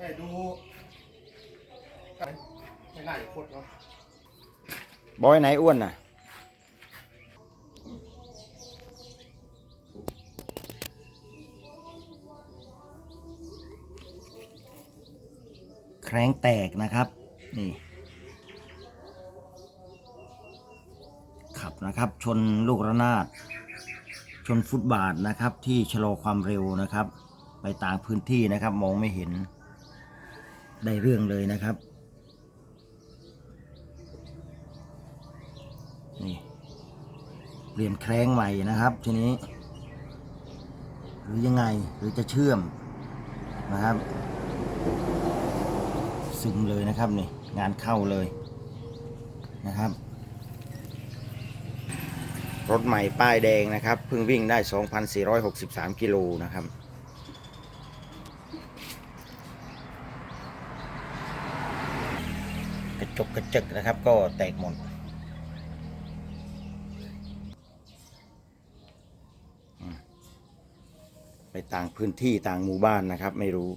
ไม่ดูไม่น่าจะโคตรเนาะบอยไหนอ้วนน่ะ แครงแตกนะครับ นี่ ขับนะครับ ชนลูกระนาด ชนฟุตบาทนะครับ ที่ชะลอความเร็วนะครับ ไปต่างพื้นที่นะครับ มองไม่เห็น ได้เรื่องเลยนะครับ นี่เปลี่ยนแครงใหม่นะครับทีนี้ หรือยังไงหรือจะเชื่อมนะครับ ซึมเลยนะครับนี่งานเข้าเลยนะครับ รถใหม่ป้ายแดงนะครับเพิ่งวิ่งได้ 2,463 กิโลนะครับ กระจกกระจกนะครับ ก็แตกหมดไปต่างพื้นที่ต่างหมู่บ้านนะครับ ไม่รู้